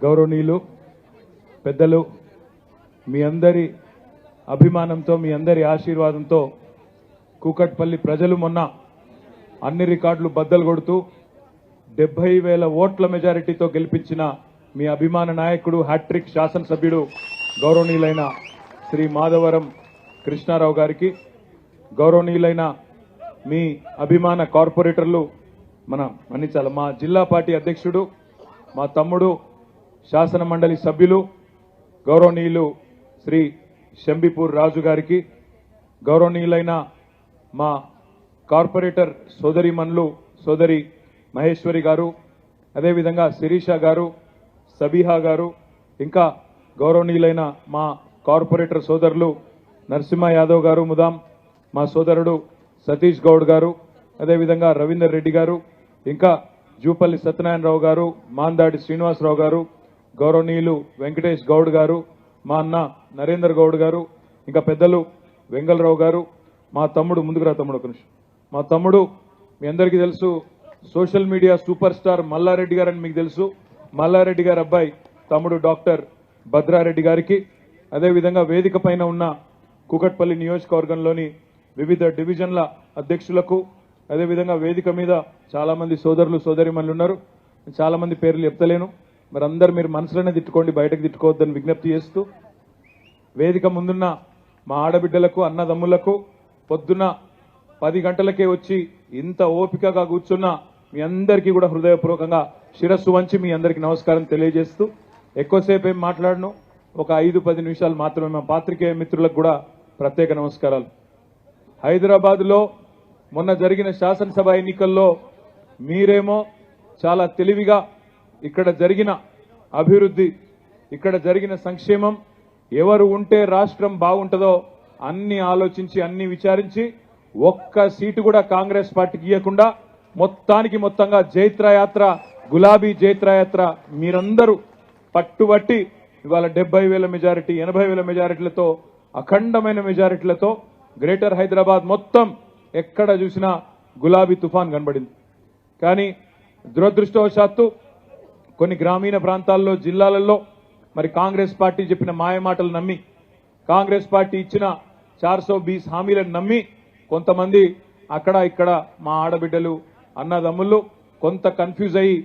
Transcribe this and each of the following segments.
గౌరవనీయులు పెద్దలు మీ అందరి అభిమానంతో మీ అందరి ఆశీర్వాదంతో కూకట్పల్లి ప్రజలు మొన్న అన్ని రికార్డులు బద్దలు కొడుతూ డెబ్బై వేల ఓట్ల మెజారిటీతో గెలిపించిన మీ అభిమాన నాయకుడు హ్యాట్రిక్ శాసనసభ్యుడు గౌరవనీయులైన శ్రీ మాధవరం కృష్ణారావు గారికి గౌరవనీయులైన మీ అభిమాన కార్పొరేటర్లు మన మన్నించాలి మా జిల్లా పార్టీ అధ్యక్షుడు మా తమ్ముడు శాసన మండలి సభ్యులు గౌరవనీయులు శ్రీ శంబిపూర్ రాజు గారికి గౌరవనీయులైన మా కార్పొరేటర్ సోదరిమన్లు సోదరి మహేశ్వరి గారు అదేవిధంగా శిరీష గారు సబీహా గారు ఇంకా గౌరవనీయులైన మా కార్పొరేటర్ సోదరులు నరసింహ యాదవ్ గారు ముదాం మా సోదరుడు సతీష్ గౌడ్ గారు అదేవిధంగా రవీందర్ రెడ్డి గారు ఇంకా జూపల్లి సత్యనారాయణరావు గారు మాందాడి శ్రీనివాసరావు గారు గౌరవనీయులు వెంకటేష్ గౌడ్ గారు మా అన్న నరేందర్ గౌడ్ గారు ఇంకా పెద్దలు వెంగళరావు గారు మా తమ్ముడు ముందుకురా తమ్ముడు ఒక నిమిషం. మా తమ్ముడు మీ అందరికీ తెలుసు social media super star Mallareddy గారు అని మీకు తెలుసు. మల్లారెడ్డి గారి అబ్బాయి తమ్ముడు డాక్టర్ భద్రారెడ్డి గారికి. అదేవిధంగా వేదిక పైన ఉన్న కూకట్పల్లి నియోజకవర్గంలోని వివిధ డివిజన్ల అధ్యక్షులకు అదేవిధంగా వేదిక మీద చాలామంది సోదరులు సోదరిమణులు ఉన్నారు. చాలామంది పేర్లు చెప్తలేను. మరి అందరు మీరు మనసులోనే తిట్టుకోండి బయటకు తిట్టుకోవద్దని విజ్ఞప్తి చేస్తూ వేదిక ముందున్న మా ఆడబిడ్డలకు అన్నదమ్ములకు పొద్దున పది గంటలకే వచ్చి ఇంత ఓపికగా కూర్చున్న మీ అందరికీ కూడా హృదయపూర్వకంగా శిరస్సు వంచి మీ అందరికీ నమస్కారం తెలియజేస్తూ ఎక్కువసేపు ఏం మాట్లాడను ఒక ఐదు పది నిమిషాలు మాత్రమే మా పాత్రికేయ మిత్రులకు కూడా ప్రత్యేక నమస్కారాలు. హైదరాబాద్లో మొన్న జరిగిన శాసనసభ ఎన్నికల్లో మీరేమో చాలా తెలివిగా ఇక్కడ జరిగిన అభివృద్ధి ఇక్కడ జరిగిన సంక్షేమం ఎవరు ఉంటే రాష్ట్రం బాగుంటుందో అన్ని ఆలోచించి అన్ని విచారించి ఒక్క సీటు కూడా కాంగ్రెస్ పార్టీకి ఇవ్వకుండా మొత్తానికి మొత్తంగా జైత్రయాత్ర గులాబీ జైత్రయాత్ర మీరందరూ పట్టుబట్టి ఇవాళ డెబ్బై వేల మెజారిటీ ఎనభై వేల మెజారిటీలతో అఖండమైన మెజారిటీలతో గ్రేటర్ హైదరాబాద్ మొత్తం ఎక్కడ చూసినా గులాబీ తుఫాన్ కనబడింది. కానీ దురదృష్టవశాత్తు కొన్ని గ్రామీణ ప్రాంతాల్లో జిల్లాలలో మరి కాంగ్రెస్ పార్టీ చెప్పిన మాయమాటలు నమ్మి కాంగ్రెస్ పార్టీ ఇచ్చిన చార్సో బీస్ హామీలను నమ్మి కొంతమంది అక్కడ ఇక్కడ మా ఆడబిడ్డలు అన్నదమ్ముళ్ళు కొంత కన్ఫ్యూజ్ అయ్యి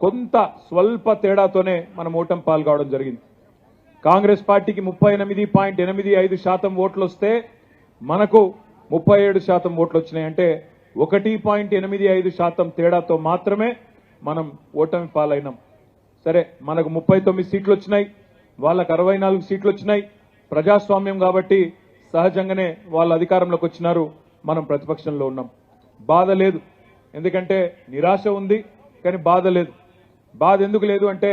కొంత స్వల్ప తేడాతోనే మనం ఓటం పాల్గొవడం జరిగింది. కాంగ్రెస్ పార్టీకి ముప్పై ఎనిమిది పాయింట్ ఎనిమిది ఐదు శాతం ఓట్లు వస్తే మనకు ముప్పై ఏడు శాతం ఓట్లు వచ్చినాయంటే ఒకటి పాయింట్ ఎనిమిది ఐదు శాతం తేడాతో మాత్రమే మనం ఓటమి పాలైనాం. సరే మనకు ముప్పై తొమ్మిది సీట్లు వచ్చినాయి వాళ్ళకు అరవై నాలుగు సీట్లు వచ్చినాయి ప్రజాస్వామ్యం కాబట్టి సహజంగానే వాళ్ళ అధికారంలోకి వచ్చినారు మనం ప్రతిపక్షంలో ఉన్నాం. బాధ లేదు. ఎందుకంటే నిరాశ ఉంది కానీ బాధ లేదు. బాధ ఎందుకు లేదు అంటే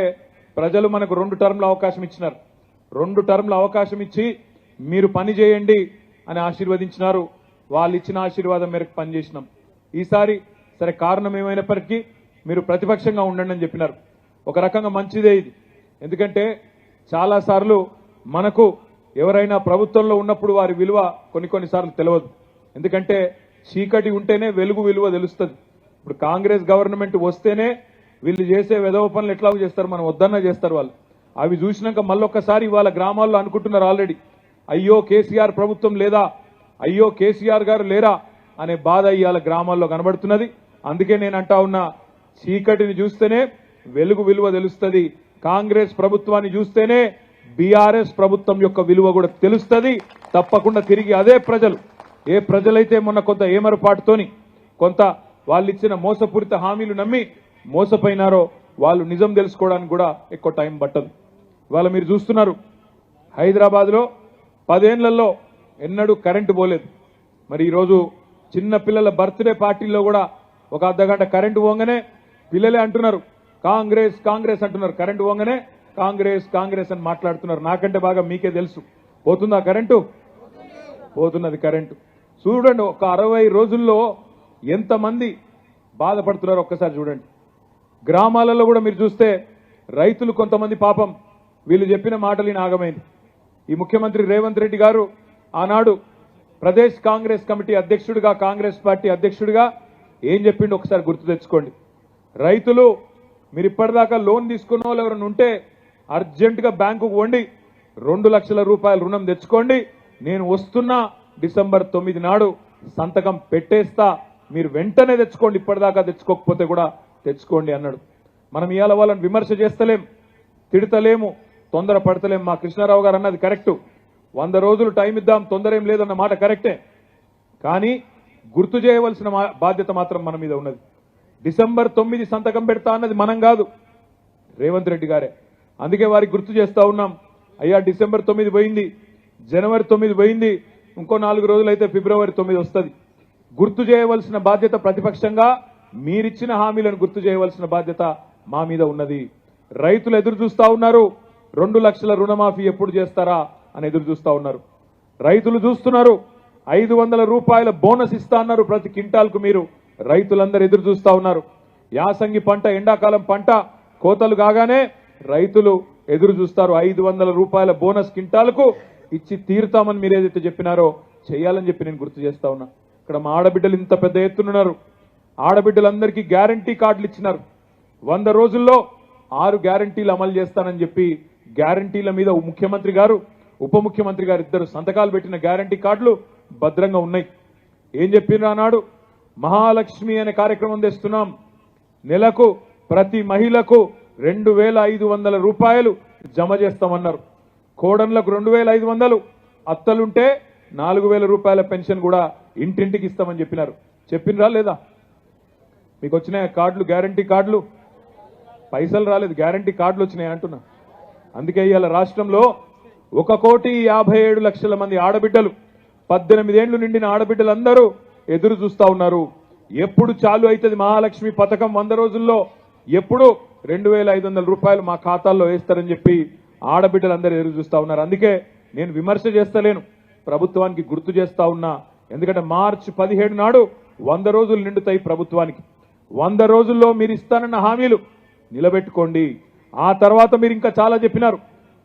ప్రజలు మనకు రెండు టర్మ్ల అవకాశం ఇచ్చినారు. రెండు టర్మ్ల అవకాశం ఇచ్చి మీరు పని చేయండి అని ఆశీర్వదించినారు. వాళ్ళు ఇచ్చిన ఆశీర్వాదం మేరకు పనిచేసినాం. ఈసారి సరే కారణం ఏమైనప్పటికీ మీరు ప్రతిపక్షంగా ఉండండి అని చెప్పినారు. ఒక రకంగా మంచిదే ఇది. ఎందుకంటే చాలా సార్లు మనకు ఎవరైనా ప్రభుత్వంలో ఉన్నప్పుడు వారి విలువ కొన్ని కొన్నిసార్లు తెలియదు ఎందుకంటే చీకటి ఉంటేనే వెలుగు విలువ తెలుస్తుంది. ఇప్పుడు కాంగ్రెస్ గవర్నమెంట్ వస్తేనే వీళ్ళు చేసే వెధవ పనులు ఎట్లా చేస్తారు మనం వద్దన్నా చేస్తారు వాళ్ళు. అవి చూసినాక మళ్ళొక్కసారి వాళ్ళ గ్రామాల్లో అనుకుంటున్నారు ఆల్రెడీ. అయ్యో కేసీఆర్ ప్రభుత్వం లేదా? అయ్యో కేసీఆర్ గారు లేరా? అనే బాధ ఇవాళ గ్రామాల్లో కనబడుతున్నది. అందుకే నేను అంటా ఉన్నా చీకటిని చూస్తేనే వెలుగు విలువ తెలుస్తుంది. కాంగ్రెస్ ప్రభుత్వాన్ని చూస్తేనే బీఆర్ఎస్ ప్రభుత్వం యొక్క విలువ కూడా తెలుస్తుంది. తప్పకుండా తిరిగి అదే ప్రజలు. ఏ ప్రజలైతే మొన్న కొంత ఏమరపాటుతోని కొంత వాళ్ళు ఇచ్చిన మోసపూరిత హామీలు నమ్మి మోసపోయినారో వాళ్ళు నిజం తెలుసుకోవడానికి కూడా ఎక్కువ టైం పట్టదు. ఇవాళ మీరు చూస్తున్నారు హైదరాబాద్లో పదేళ్ళలో ఎన్నడూ కరెంటు పోలేదు. మరి ఈరోజు చిన్న పిల్లల బర్త్డే పార్టీల్లో కూడా ఒక అర్ధగంట కరెంటు పోగానే పిల్లలే అంటున్నారు. కాంగ్రెస్ కాంగ్రెస్ అంటున్నారు. కరెంటు పోగానే కాంగ్రెస్ కాంగ్రెస్ అని మాట్లాడుతున్నారు. నాకంటే బాగా మీకే తెలుసు. పోతుందా కరెంటు? పోతున్నది కరెంటు. చూడండి ఒక అరవై రోజుల్లో ఎంతమంది బాధపడుతున్నారు ఒక్కసారి చూడండి. గ్రామాలలో కూడా మీరు చూస్తే రైతులు కొంతమంది పాపం. వీళ్ళు చెప్పిన మాటలు నాగమైంది ఈ ముఖ్యమంత్రి రేవంత్ రెడ్డి గారు ఆనాడు ప్రదేశ్ కాంగ్రెస్ కమిటీ అధ్యక్షుడిగా కాంగ్రెస్ పార్టీ అధ్యక్షుడిగా ఏం చెప్పిండు ఒకసారి గుర్తు తెచ్చుకోండి. రైతులు మీరు ఇప్పటిదాకా లోన్ తీసుకున్న వాళ్ళు ఎవరైనా ఉంటే అర్జెంటుగా బ్యాంకుకు వండి రెండు లక్షల రూపాయల రుణం తెచ్చుకోండి. నేను వస్తున్నా డిసెంబర్ తొమ్మిది నాడు సంతకం పెట్టేస్తా. మీరు వెంటనే తెచ్చుకోండి. ఇప్పటిదాకా తెచ్చుకోకపోతే కూడా తెచ్చుకోండి అన్నాడు. మనం ఇవాళ వాళ్ళని విమర్శ చేస్తలేం తిడతలేము తొందర పడతలేం. మా కృష్ణారావు గారు అన్నది కరెక్టు. వంద రోజులు టైం ఇద్దాం తొందర ఏం లేదన్న మాట కరెక్టే. కానీ గుర్తు చేయవలసిన మా- బాధ్యత మాత్రం మన మీద ఉన్నది. డిసెంబర్ తొమ్మిది సంతకం పెడతా అన్నది మనం కాదు. రేవంత్ రెడ్డి గారే. అందుకే వారికి గుర్తు చేస్తా ఉన్నాం. అయ్యా డిసెంబర్ తొమ్మిది పోయింది జనవరి తొమ్మిది పోయింది ఇంకో నాలుగు రోజులైతే ఫిబ్రవరి తొమ్మిది వస్తుంది. గుర్తు చేయవలసిన బాధ్యత ప్రతిపక్షంగా మీరిచ్చిన హామీలను గుర్తు చేయవలసిన బాధ్యత మా మీద ఉన్నది. రైతులు ఎదురు చూస్తూ ఉన్నారు. రెండు లక్షల రుణమాఫీ ఎప్పుడు చేస్తారా అని ఎదురు చూస్తూ ఉన్నారు. రైతులు చూస్తున్నారు. ఐదు వందల రూపాయల బోనస్ ఇస్తా అన్నారు ప్రతి క్వింటాల్కు మీరు. రైతులందరూ ఎదురు చూస్తా ఉన్నారు. యాసంగి పంట ఎండాకాలం పంట కోతలు కాగానే రైతులు ఎదురు చూస్తారు. ఐదు వందల రూపాయల బోనస్ కింటాలకు ఇచ్చి తీరుతామని మీరు ఏదైతే చెప్పినారో చేయాలని చెప్పి నేను గుర్తు చేస్తా ఉన్నా. ఇక్కడ మా ఆడబిడ్డలు ఇంత పెద్ద ఎత్తునున్నారు ఆడబిడ్డలందరికీ గ్యారంటీ కార్డులు ఇచ్చినారు. వంద రోజుల్లో ఆరు గ్యారంటీలు అమలు చేస్తానని చెప్పి గ్యారంటీల మీద ముఖ్యమంత్రి గారు ఉప ముఖ్యమంత్రి గారు ఇద్దరు సంతకాలు పెట్టిన గ్యారంటీ కార్డులు భద్రంగా ఉన్నాయి. ఏం చెప్పినారు ఆనాడు? మహాలక్ష్మి అనే కార్యక్రమం తెస్తున్నాం. నెలకు ప్రతి మహిళకు రెండు వేల ఐదు వందల రూపాయలు జమ చేస్తామన్నారు. కోడన్లకు రెండు వేల ఐదు వందలు అత్తలుంటే నాలుగు వేల రూపాయల పెన్షన్ కూడా ఇంటింటికి ఇస్తామని చెప్పినారు. చెప్పినరా లేదా? మీకు వచ్చినాయి కార్డులు గ్యారంటీ కార్డులు? పైసలు రాలేదు గ్యారంటీ కార్డులు వచ్చినాయి అంటున్నా. అందుకే ఇవాళ రాష్ట్రంలో ఒక కోటి యాభై ఏడు లక్షల మంది ఆడబిడ్డలు పద్దెనిమిదేండ్లు నిండిన ఆడబిడ్డలందరూ ఎదురు చూస్తా ఉన్నారు. ఎప్పుడు చాలు అవుతుంది మహాలక్ష్మి పథకం వంద రోజుల్లో? ఎప్పుడు? రెండు వేల ఐదు వందల రూపాయలు మా ఖాతాల్లో వేస్తారని చెప్పి ఆడబిడ్డలందరూ ఎదురు చూస్తా ఉన్నారు. అందుకే నేను విమర్శ చేస్తలేను. ప్రభుత్వానికి గుర్తు చేస్తా ఉన్నా. ఎందుకంటే మార్చి పదిహేడు నాడు వంద రోజులు నిండుతాయి ప్రభుత్వానికి. వంద రోజుల్లో మీరు ఇస్తానన్న హామీలు నిలబెట్టుకోండి. ఆ తర్వాత మీరు ఇంకా చాలా చెప్పినారు.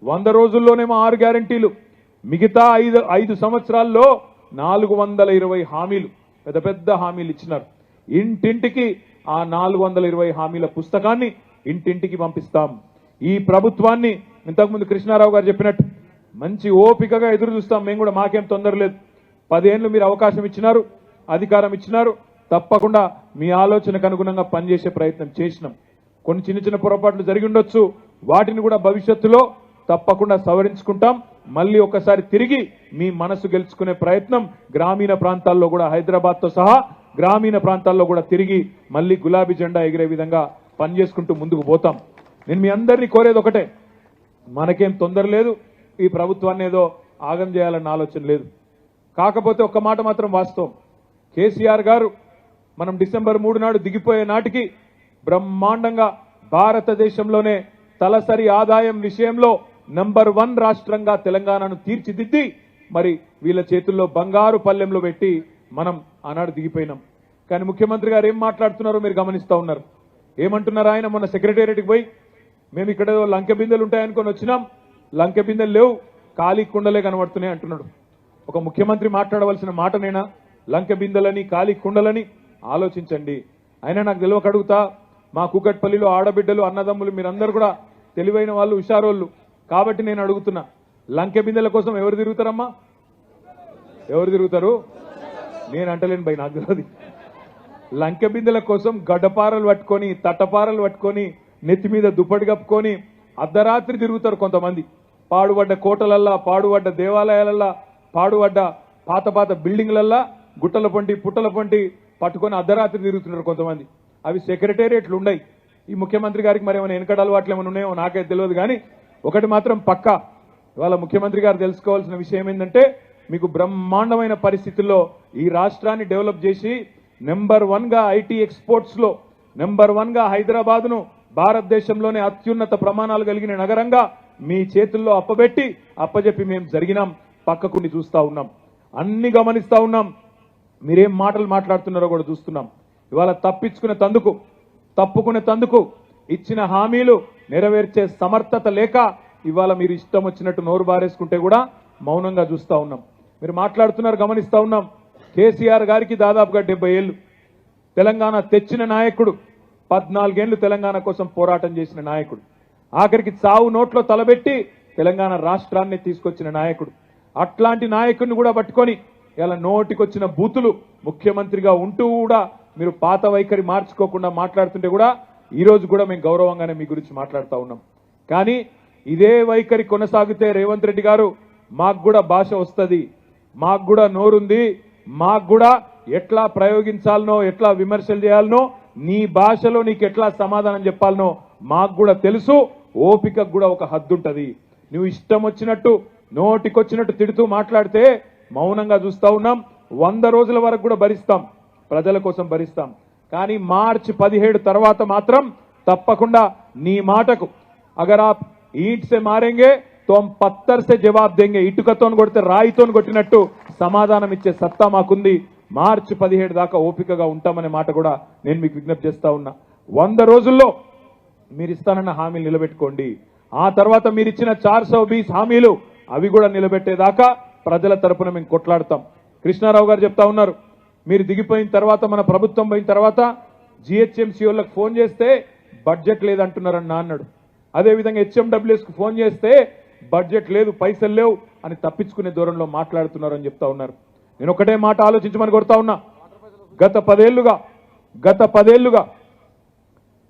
వంద రోజుల్లోనేమో ఆరు గ్యారంటీలు. మిగతా ఐదు ఐదు సంవత్సరాల్లో నాలుగు వందల ఇరవై హామీలు. పెద్ద పెద్ద హామీలు ఇచ్చినారు. ఇంటింటికి ఆ నాలుగు వందల ఇరవై హామీల పుస్తకాన్ని ఇంటింటికి పంపిస్తాం. ఈ ప్రభుత్వాన్ని ఇంతకుముందు కృష్ణారావు గారు చెప్పినట్టు మంచి ఓపికగా ఎదురు చూస్తాం. మేము కూడా మాకేం తొందర లేదు. పదేళ్ళు మీరు అవకాశం ఇచ్చినారు అధికారం ఇచ్చినారు. తప్పకుండా మీ ఆలోచనకు అనుగుణంగా పనిచేసే ప్రయత్నం చేసినాం. కొన్ని చిన్న చిన్న పొరపాట్లు జరిగి ఉండొచ్చు. వాటిని కూడా భవిష్యత్తులో తప్పకుండా సవరించుకుంటాం. మళ్ళీ ఒకసారి తిరిగి మీ మనసు గెలుచుకునే ప్రయత్నం గ్రామీణ ప్రాంతాల్లో కూడా హైదరాబాద్తో సహా గ్రామీణ ప్రాంతాల్లో కూడా తిరిగి మళ్ళీ గులాబీ జెండా ఎగిరే విధంగా పనిచేసుకుంటూ ముందుకు పోతాం. నేను మీ అందరినీ కోరేది ఒకటే మనకేం తొందర లేదు ఈ ప్రభుత్వాన్ని ఏదో ఆగం చేయాలన్న ఆలోచన లేదు. కాకపోతే ఒక్క మాట మాత్రం వాస్తవం. కేసీఆర్ గారు మనం డిసెంబర్ మూడు నాడు దిగిపోయే నాటికి బ్రహ్మాండంగా భారతదేశంలోనే తలసరి ఆదాయం విషయంలో నంబర్ వన్ రాష్ట్రంగా తెలంగాణను తీర్చిదిద్ది మరి వీళ్ళ చేతుల్లో బంగారు పల్లెంలో పెట్టి మనం ఆనాడు దిగిపోయినాం. కానీ ముఖ్యమంత్రి గారు ఏం మాట్లాడుతున్నారో మీరు గమనిస్తూ ఉన్నారు. ఏమంటున్నారు ఆయన? మొన్న సెక్రటేరియట్కి పోయి మేము ఇక్కడ ఏదో లంకె బిందెలు ఉంటాయనుకొని వచ్చినాం. లంకె బిందెలు లేవు. ఖాళీ కుండలే కనబడుతున్నాయి అంటున్నాడు. ఒక ముఖ్యమంత్రి మాట్లాడవలసిన మాటనేనా లంకె బిందెలని ఖాళీ కుండలని ఆలోచించండి. అయినా నాకు తెలియక అడుగుతా మా కూకట్పల్లిలో ఆడబిడ్డలు అన్నదమ్ములు మీరందరూ కూడా తెలివైన వాళ్ళు హుషారోళ్ళు. కాబట్టి నేను అడుగుతున్నా లంకె బిందెల కోసం ఎవరు తిరుగుతారమ్మా? ఎవరు తిరుగుతారు? నేను అంటలేను భయ నాకు తెలియదు లంకె బిందెల కోసం గడ్డపారలు పట్టుకొని తట్టపారలు పట్టుకొని నెత్తి మీద దుప్పటి కప్పుకొని అర్ధరాత్రి తిరుగుతారు కొంతమంది. పాడుబడ్డ కోటలల్లా పాడుబడ్డ దేవాలయాలల్లా పాడుబడ్డ పాత పాత బిల్డింగ్లల్లా గుట్టల పొంటి పుట్టల పొంటి పట్టుకొని అర్ధరాత్రి తిరుగుతున్నారు కొంతమంది. అవి సెక్రటేరియట్లు ఉన్నాయి ఈ ముఖ్యమంత్రి గారికి మరి ఏమైనా వెనకడ అలవాట్లు ఏమైనా ఉన్నాయో నాకైతే తెలియదు కానీ ఒకటి మాత్రం పక్కా. ఇవాళ ముఖ్యమంత్రి గారు తెలుసుకోవాల్సిన విషయం ఏంటంటే మీకు బ్రహ్మాండమైన పరిస్థితుల్లో ఈ రాష్ట్రాన్ని డెవలప్ చేసి నెంబర్ వన్గా ఐటీ ఎక్స్పోర్ట్స్లో నెంబర్ వన్గా హైదరాబాద్ను భారతదేశంలోనే అత్యున్నత ప్రమాణాలు కలిగిన నగరంగా మీ చేతుల్లో అప్పబెట్టి అప్పజెప్పి మేము జరిగినాం పక్కకుండి చూస్తా ఉన్నాం. అన్ని గమనిస్తూ ఉన్నాం. మీరేం మాటలు మాట్లాడుతున్నారో కూడా చూస్తున్నాం. ఇవాళ తప్పించుకునే తందుకు తప్పుకునే తందుకు ఇచ్చిన హామీలు నెరవేర్చే సమర్థత లేక ఇవాళ మీరు ఇష్టం వచ్చినట్టు నోరు బారేసుకుంటే కూడా మౌనంగా చూస్తూ ఉన్నాం. మీరు మాట్లాడుతున్నారు గమనిస్తూ ఉన్నాం. కేసీఆర్ గారికి దాదాపుగా డెబ్బై ఏళ్ళు. తెలంగాణ తెచ్చిన నాయకుడు పద్నాలుగేళ్ళు తెలంగాణ కోసం పోరాటం చేసిన నాయకుడు. ఆఖరికి చావు నోట్లో తలబెట్టి తెలంగాణ రాష్ట్రాన్ని తీసుకొచ్చిన నాయకుడు. అట్లాంటి నాయకుడిని కూడా పట్టుకొని ఇలా నోటికొచ్చిన బూతులు ముఖ్యమంత్రిగా ఉంటూ కూడా మీరు పాత వైఖరి మార్చుకోకుండా మాట్లాడుతుంటే కూడా ఈరోజు కూడా మేము గౌరవంగానే మీ గురించి మాట్లాడుతూ ఉన్నాం. కానీ ఇదే వైఖరి కొనసాగితే రేవంత్ రెడ్డి గారు మాకు కూడా భాష వస్తుంది మాకు కూడా నోరుంది మాకు కూడా ఎట్లా ప్రయోగించాలనో ఎట్లా విమర్శలు చేయాలనో నీ భాషలో నీకు ఎట్లా సమాధానం చెప్పాలనో మాకు కూడా తెలుసు ఓపికకు కూడా ఒక హద్దు ఉంటుంది. నువ్వు ఇష్టం వచ్చినట్టు నోటికొచ్చినట్టు తిడుతూ మాట్లాడితే మౌనంగా చూస్తూ ఉన్నాం వంద రోజుల వరకు కూడా భరిస్తాం ప్రజల కోసం భరిస్తాం. కానీ మార్చ్ పదిహేడు తర్వాత మాత్రం తప్పకుండా నీ మాటకు. అగర్ ఆప్ ఈట్ సే మారేంగే తోం పత్తర్ సే జవాబ్ దేంగే. ఇటుకతోని కొడితే రాయితోని కొట్టినట్టు సమాధానం ఇచ్చే సత్తా మాకుంది. మార్చ్ పదిహేడు దాకా ఓపికగా ఉంటామనే మాట కూడా నేను మీకు విజ్ఞప్తి చేస్తా ఉన్నా. వంద రోజుల్లో మీరు ఇస్తానన్న హామీలు నిలబెట్టుకోండి. ఆ తర్వాత మీరు ఇచ్చిన చార్ సౌ బీస్ హామీలు అవి కూడా నిలబెట్టేదాకా ప్రజల తరపున మేము కొట్లాడతాం. కృష్ణారావు గారు చెప్తా ఉన్నారు మీరు దిగిపోయిన తర్వాత మన ప్రభుత్వం పోయిన తర్వాత జిహెచ్ఎంసీ వాళ్ళకి ఫోన్ చేస్తే బడ్జెట్ లేదంటున్నారని నా అన్నాడు అదేవిధంగా హెచ్ఎండబ్ల్యూఎస్కి ఫోన్ చేస్తే బడ్జెట్ లేదు పైసలు లేవు అని తప్పించుకునే దూరంలో మాట్లాడుతున్నారని చెప్తా ఉన్నారు. నేను ఒకటే మాట ఆలోచించమని కొడతా ఉన్నా. గత పదేళ్ళుగా గత పదేళ్ళుగా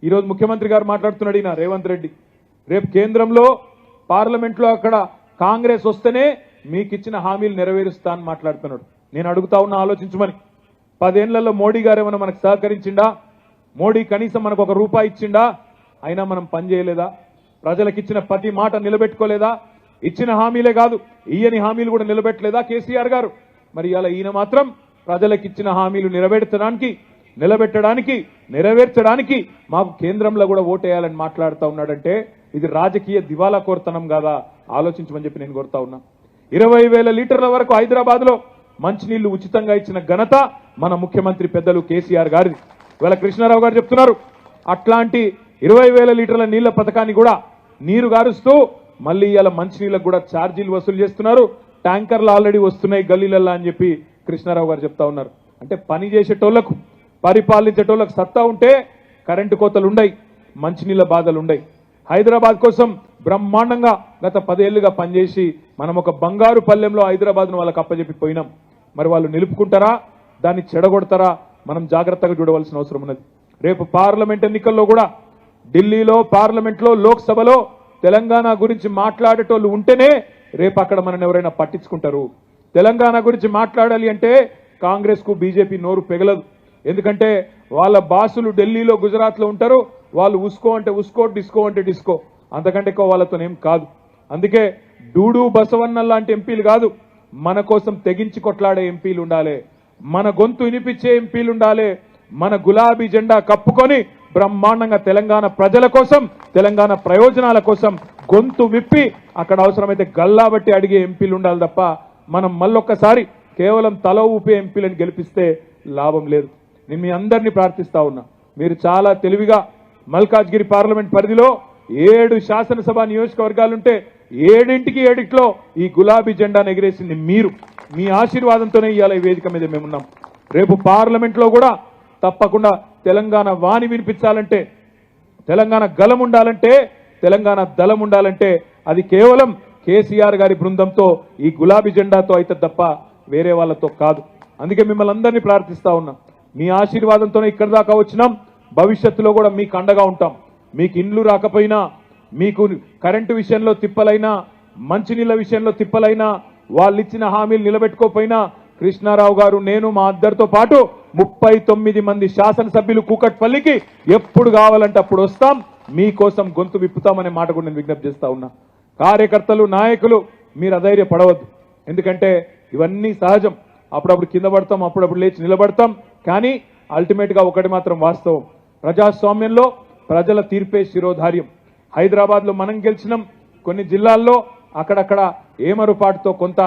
ఈరోజు ముఖ్యమంత్రి గారు మాట్లాడుతున్నాడు ఈయన రేవంత్ రెడ్డి. రేపు కేంద్రంలో పార్లమెంట్లో అక్కడ కాంగ్రెస్ వస్తేనే మీకు ఇచ్చిన హామీలు నెరవేరుస్తా అని మాట్లాడుతున్నాడు. నేను అడుగుతా ఉన్నా ఆలోచించమని. పదేళ్ళలో మోడీ గారు ఏమైనా మనకు సహకరించిండా? మోడీ కనీసం మనకు ఒక రూపాయి ఇచ్చిండా? అయినా మనం పని చేయలేదా? ప్రజలకు ఇచ్చిన ప్రతి మాట నిలబెట్టుకోలేదా? ఇచ్చిన హామీలే కాదు ఈయని హామీలు కూడా నిలబెట్టలేదా కేసీఆర్ గారు? మరి ఇలా ఈయన మాత్రం ప్రజలకు ఇచ్చిన హామీలు నిలబెట్టడానికి నిలబెట్టడానికి నెరవేర్చడానికి మాకు కేంద్రంలో కూడా ఓటేయాలని మాట్లాడుతూ ఉన్నాడంటే ఇది రాజకీయ దివాలా కోరతనం కాదా? ఆలోచించమని చెప్పి నేను కోరుతా ఉన్నా. ఇరవై వేల లీటర్ల వరకు హైదరాబాద్లో మంచినీళ్ళు ఉచితంగా ఇచ్చిన ఘనత మన ముఖ్యమంత్రి పెద్దలు కేసీఆర్ గారిది. ఇవాళ కృష్ణారావు గారు చెప్తున్నారు అట్లాంటి ఇరవై వేల లీటర్ల నీళ్ళ పథకాన్ని కూడా నీరు గారుస్తూ మళ్ళీ ఇవాళ మంచినీళ్ళకు కూడా ఛార్జీలు వసూలు చేస్తున్నారు. ట్యాంకర్లు ఆల్రెడీ వస్తున్నాయి గల్లీలల్లా అని చెప్పి కృష్ణారావు గారు చెప్తా ఉన్నారు. అంటే పని చేసేటోళ్ళకు పరిపాలించేటోళ్ళకు సత్తా ఉంటే కరెంటు కోతలు ఉండయి మంచినీళ్ళ బాధలు ఉండయి. హైదరాబాద్ కోసం బ్రహ్మాండంగా గత పదేళ్ళుగా పనిచేసి మనం ఒక బంగారు పల్లెంలో హైదరాబాద్ను వాళ్ళకి అప్పచెప్పి పోయినాం. మరి వాళ్ళు నిలుపుకుంటారా? దాన్ని చెడగొడతారా? మనం జాగ్రత్తగా చూడవలసిన అవసరం ఉన్నది. రేపు పార్లమెంట్ ఎన్నికల్లో కూడా ఢిల్లీలో పార్లమెంట్లో లోక్సభలో తెలంగాణ గురించి మాట్లాడేటోళ్ళు ఉంటేనే రేపు అక్కడ మనం ఎవరైనా పట్టించుకుంటారు. తెలంగాణ గురించి మాట్లాడాలి అంటే కాంగ్రెస్కు బీజేపీ నోరు పెగలదు. ఎందుకంటే వాళ్ళ బాసులు ఢిల్లీలో గుజరాత్లో ఉంటారు. వాళ్ళు ఉసుకో అంటే ఉస్కో డిస్కో అంటే డిస్కో. అంతకంటే ఎక్కువ వాళ్ళతోనేం కాదు. అందుకే డూడు బసవన్న లాంటి ఎంపీలు కాదు. మన కోసం తెగించి కొట్లాడే ఎంపీలు ఉండాలి. మన గొంతు వినిపించే ఎంపీలు ఉండాలి. మన గులాబీ జెండా కప్పుకొని బ్రహ్మాండంగా తెలంగాణ ప్రజల కోసం తెలంగాణ ప్రయోజనాల కోసం గొంతు విప్పి అక్కడ అవసరమైతే గల్లాబట్టి అడిగే ఎంపీలు ఉండాలి తప్ప మనం మళ్ళొక్కసారి కేవలం తల ఊపే ఎంపీలను గెలిపిస్తే లాభం లేదు. నేను మీ అందరినీ ప్రార్థిస్తా ఉన్నా. మీరు చాలా తెలివిగా మల్కాజ్గిరి పార్లమెంట్ పరిధిలో ఏడు శాసనసభ నియోజకవర్గాలుంటే ఏడింటికి ఏడిట్లో ఈ గులాబీ జెండాను ఎగిరేసింది మీరు. మీ ఆశీర్వాదంతోనే ఇవాళ ఈ వేదిక మీద మేమున్నాం. రేపు పార్లమెంట్లో కూడా తప్పకుండా తెలంగాణ వాణి వినిపించాలంటే తెలంగాణ గలం ఉండాలంటే తెలంగాణ దళం ఉండాలంటే అది కేవలం కేసీఆర్ గారి బృందంతో ఈ గులాబీ జెండాతో అయితే తప్ప వేరే వాళ్ళతో కాదు. అందుకే మిమ్మల్ని అందరినీ ప్రార్థిస్తా ఉన్నాం. మీ ఆశీర్వాదంతోనే ఇక్కడి దాకా వచ్చినాం. భవిష్యత్తులో కూడా మీకు అండగా ఉంటాం. మీకు ఇండ్లు రాకపోయినా మీకు కరెంటు విషయంలో తిప్పలైనా మంచినీళ్ళ విషయంలో తిప్పలైనా వాళ్ళు ఇచ్చిన హామీలు నిలబెట్టుకోకపోయినా కృష్ణారావు గారు నేను మా అందరితో పాటు ముప్పై తొమ్మిది మంది శాసనసభ్యులు కూకట్పల్లికి ఎప్పుడు కావాలంటే అప్పుడు వస్తాం. మీకోసం గొంతు విప్పుతామనే మాట కూడా నేను విజ్ఞప్తి చేస్తా ఉన్నా. కార్యకర్తలు నాయకులు మీరు అధైర్య పడవద్దు ఎందుకంటే ఇవన్నీ సహజం. అప్పుడప్పుడు కింద పడతాం అప్పుడప్పుడు లేచి నిలబడతాం. కానీ అల్టిమేట్గా ఒకటి మాత్రం వాస్తవం. ప్రజాస్వామ్యంలో ప్రజల తీర్పే శిరోధార్యం. హైదరాబాద్లో మనం గెలిచినాం. కొన్ని జిల్లాల్లో అక్కడక్కడ ఏమరుపాటుతో కొంత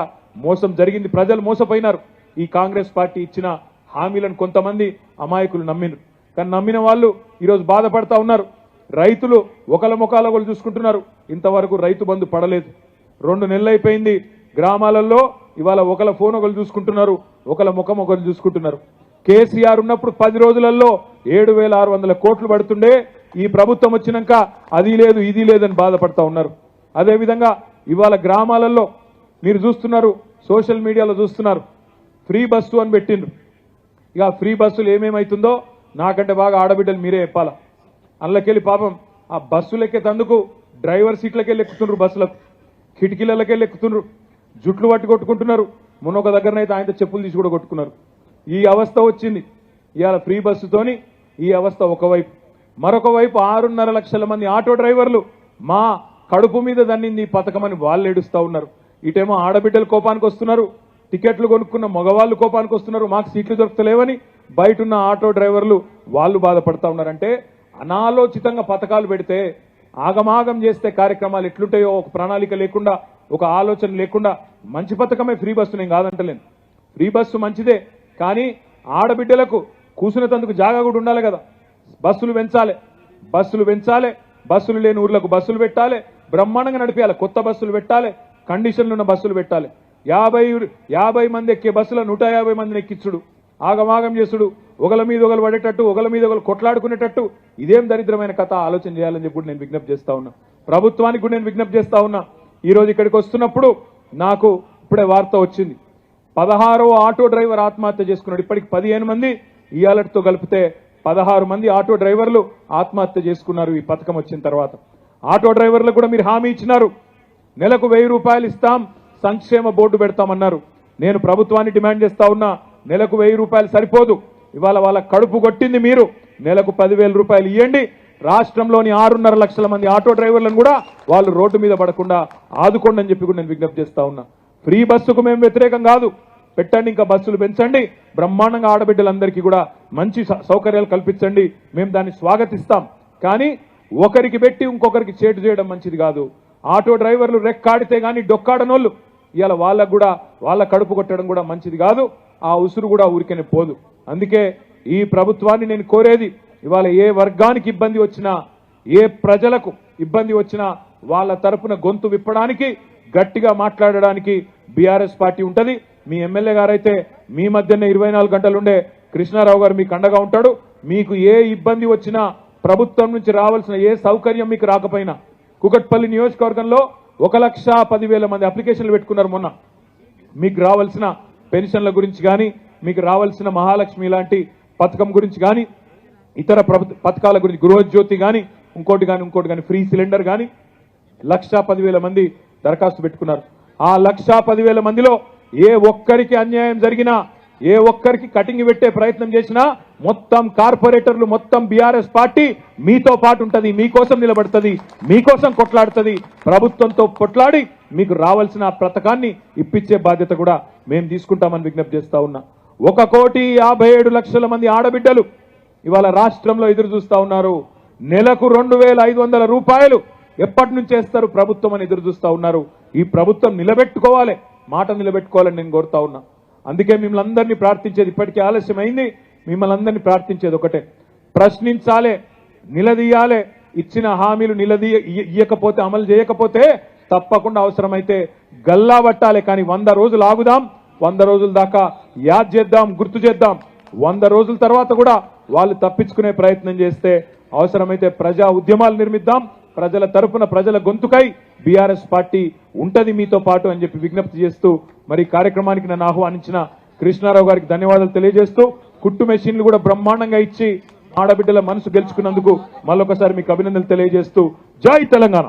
మోసం జరిగింది. ప్రజలు మోసపోయినారు. ఈ కాంగ్రెస్ పార్టీ ఇచ్చిన హామీలను కొంతమంది అమాయకులు నమ్మినారు. కానీ నమ్మిన వాళ్ళు ఈరోజు బాధపడతా ఉన్నారు. రైతులు ఒకళ్ళ ముఖాల ఒకరు చూసుకుంటున్నారు. ఇంతవరకు రైతు బంధు పడలేదు. రెండు నెలలు అయిపోయింది. గ్రామాలలో ఇవాళ ఒకళ్ళ ఫోన్ ఒకరు చూసుకుంటున్నారు. ఒకళ్ళ ముఖం ఒకరు చూసుకుంటున్నారు. కేసీఆర్ ఉన్నప్పుడు పది రోజులలో ఏడు వేల ఆరు వందల కోట్లు పడుతుండే. ఈ ప్రభుత్వం వచ్చినాక అది లేదు ఇది లేదని బాధపడతా ఉన్నారు. అదేవిధంగా ఇవాళ గ్రామాలలో మీరు చూస్తున్నారు సోషల్ మీడియాలో చూస్తున్నారు ఫ్రీ బస్సు అని పెట్టిండ్రు. ఇక ఫ్రీ బస్సులు ఏమేమవుతుందో నాకంటే బాగా ఆడబిడ్డలు మీరే చెప్పాలా. అందులోకెళ్ళి పాపం ఆ బస్సులు ఎక్కేటందుకు డ్రైవర్ సీట్లకెళ్ళి ఎక్కుతున్నారు బస్సులకు కిటికీలకెళ్ళి ఎక్కుతున్నారు జుట్లు పట్టి కొట్టుకుంటున్నారు. మునొక దగ్గరనైతే ఆయన చెప్పులు తీసి కూడా కొట్టుకున్నారు. ఈ అవస్థ వచ్చింది. ఇవాళ ఫ్రీ బస్సుతోని ఈ అవస్థ ఒకవైపు. మరొక వైపు ఆరున్నర లక్షల మంది ఆటో డ్రైవర్లు. మా కడుపు మీద దన్నింది ఈ పథకం అని వాళ్ళు ఏడుస్తూ ఉన్నారు. ఇటేమో ఆడబిడ్డలు కోపానికి వస్తున్నారు. టికెట్లు కొనుక్కున్న మగవాళ్ళు కోపానికి వస్తున్నారు. మాకు సీట్లు దొరకలేవని బయట ఉన్న ఆటో డ్రైవర్లు వాళ్ళు బాధపడతా ఉన్నారంటే అనాలోచితంగా పథకాలు పెడితే ఆగమాగం చేస్తే కార్యక్రమాలు ఎట్లుంటాయో ఒక ప్రణాళిక లేకుండా ఒక ఆలోచన లేకుండా మంచి పథకమే ఫ్రీ బస్సు నేను కాదంటలేను. ఫ్రీ బస్సు మంచిదే కానీ ఆడబిడ్డలకు కూసునేటందుకు జాగా కూడా ఉండాలి కదా. బస్సులు పెంచాలి. బస్సులు పెంచాలి. బస్సులు లేని ఊర్లకు బస్సులు పెట్టాలి. బ్రహ్మాండంగా నడిపించాలి కొత్త బస్సులు పెట్టాలి. కండిషన్లు ఉన్న బస్సులు పెట్టాలి. యాభై యాభై మంది ఎక్కే బస్సులో నూట యాభై మందిని ఎక్కించుడు. ఆగమాగం చేసుడు. ఒకల మీద ఒకరు పడేటట్టు ఒకల మీద ఒకరు కొట్లాడుకునేటట్టు. ఇదేం దరిద్రమైన కథ? ఆలోచన చేయాలని చెప్పి నేను విజ్ఞప్తి చేస్తా ఉన్నా. ప్రభుత్వానికి కూడా నేను విజ్ఞప్తి చేస్తా ఉన్నా. ఈరోజు ఇక్కడికి వస్తున్నప్పుడు నాకు ఇప్పుడే వార్త వచ్చింది. పదహారో ఆటో డ్రైవర్ ఆత్మహత్య చేసుకున్నాడు. ఇప్పటికి పదిహేను మంది ఇయాలటితో కలిపితే పదహారు మంది ఆటో డ్రైవర్లు ఆత్మహత్య చేసుకున్నారు ఈ పథకం వచ్చిన తర్వాత. ఆటో డ్రైవర్లకు కూడా మీరు హామీ ఇచ్చినారు. నెలకు వెయ్యి రూపాయలు ఇస్తాం సంక్షేమ బోర్డు పెడతామన్నారు. నేను ప్రభుత్వాన్ని డిమాండ్ చేస్తా ఉన్నా నెలకు వెయ్యి రూపాయలు సరిపోదు. ఇవాళ వాళ్ళ కడుపు కొట్టింది మీరు. నెలకు పదివేల రూపాయలు ఇవ్వండి రాష్ట్రంలోని ఆరున్నర లక్షల మంది ఆటో డ్రైవర్లను కూడా వాళ్ళు రోడ్డు మీద పడకుండా ఆదుకోండి అని చెప్పి కూడా నేను విజ్ఞప్తి చేస్తా ఉన్నా. ఫ్రీ బస్సుకు మేము వ్యతిరేకం కాదు. పెట్టండి ఇంకా బస్సులు పెంచండి. బ్రహ్మాండంగా ఆడబిడ్డలందరికీ కూడా మంచి సౌకర్యాలు కల్పించండి. మేము దాన్ని స్వాగతిస్తాం. కానీ ఒకరికి పెట్టి ఇంకొకరికి చేటు చేయడం మంచిది కాదు. ఆటో డ్రైవర్లు రెక్కాడితే కానీ డొక్కాడనోళ్ళు. ఇవాళ వాళ్ళకు కూడా వాళ్ళ కడుపు కొట్టడం కూడా మంచిది కాదు. ఆ ఉసురు కూడా ఊరికనే పోదు. అందుకే ఈ ప్రభుత్వాన్ని నేను కోరేది ఇవాళ ఏ వర్గానికి ఇబ్బంది వచ్చినా ఏ ప్రజలకు ఇబ్బంది వచ్చినా వాళ్ళ తరపున గొంతు విప్పడానికి గట్టిగా మాట్లాడడానికి బీఆర్ఎస్ పార్టీ ఉంటుంది. మీ ఎమ్మెల్యే గారైతే మీ మధ్యనే ఇరవై నాలుగు గంటలు ఉండే కృష్ణారావు గారు మీకు అండగా ఉంటాడు. మీకు ఏ ఇబ్బంది వచ్చినా ప్రభుత్వం నుంచి రావాల్సిన ఏ సౌకర్యం మీకు రాకపోయినా కుకట్పల్లి నియోజకవర్గంలో ఒక లక్ష పదివేల మంది అప్లికేషన్లు పెట్టుకున్నారు మొన్న. మీకు రావాల్సిన పెన్షన్ల గురించి కానీ మీకు రావాల్సిన మహాలక్ష్మి లాంటి పథకం గురించి కానీ ఇతర పథకాల గురించి గృహజ్యోతి కానీ ఇంకోటి కానీ ఇంకోటి కానీ ఫ్రీ సిలిండర్ కానీ లక్షా పదివేల మంది దరఖాస్తు పెట్టుకున్నారు. ఆ లక్షా పదివేల మందిలో ఏ ఒక్కరికి అన్యాయం జరిగినా ఏ ఒక్కరికి కటింగ్ పెట్టే ప్రయత్నం చేసినా మొత్తం కార్పొరేటర్లు మొత్తం బీఆర్ఎస్ పార్టీ మీతో పాటు ఉంటుంది మీకోసం నిలబడుతుంది మీకోసం కొట్లాడుతుంది. ప్రభుత్వంతో కొట్లాడి మీకు రావాల్సిన ఆ పథకాన్ని ఇప్పించే బాధ్యత కూడా మేము తీసుకుంటామని విజ్ఞప్తి చేస్తా ఉన్నా. ఒక కోటి యాభై ఏడు లక్షల మంది ఆడబిడ్డలు ఇవాళ రాష్ట్రంలో ఎదురు చూస్తూ ఉన్నారు. నెలకు రెండు వేల ఐదు వందల రూపాయలు ఎప్పటి నుంచి వేస్తారు ప్రభుత్వం అని ఎదురు చూస్తూ ఉన్నారు. ఈ ప్రభుత్వం నిలబెట్టుకోవాలి. మాట నిలబెట్టుకోవాలని నేను కోరుతా ఉన్నా. అందుకే మిమ్మల్ని అందరినీ ప్రార్థించేది ఇప్పటికీ ఆలస్యం అయింది మిమ్మల్ని అందరినీ ప్రార్థించేది ఒకటే. ప్రశ్నించాలే నిలదీయాలే ఇచ్చిన హామీలు నిలదీయ ఇయ్యకపోతే అమలు చేయకపోతే తప్పకుండా అవసరమైతే గల్లా పట్టాలి కానీ వంద రోజులు ఆగుదాం. వంద రోజుల దాకా యాద్ చేద్దాం గుర్తు చేద్దాం. వంద రోజుల తర్వాత కూడా వాళ్ళు తప్పించుకునే ప్రయత్నం చేస్తే అవసరమైతే ప్రజా ఉద్యమాలు నిర్మిద్దాం. ప్రజల తరపున ప్రజల గొంతుకై బీఆర్ఎస్ పార్టీ ఉంటది మీతో పాటు అని చెప్పి విజ్ఞప్తి చేస్తూ మరి కార్యక్రమానికి నన్ను ఆహ్వానించిన కృష్ణారావు గారికి ధన్యవాదాలు తెలియజేస్తూ కుట్టు మెషిన్లు కూడా బ్రహ్మాండంగా ఇచ్చి ఆడబిడ్డల మనసు గెలుచుకున్నందుకు మళ్ళొకసారి మీకు అభినందనలు తెలియజేస్తూ జై తెలంగాణ.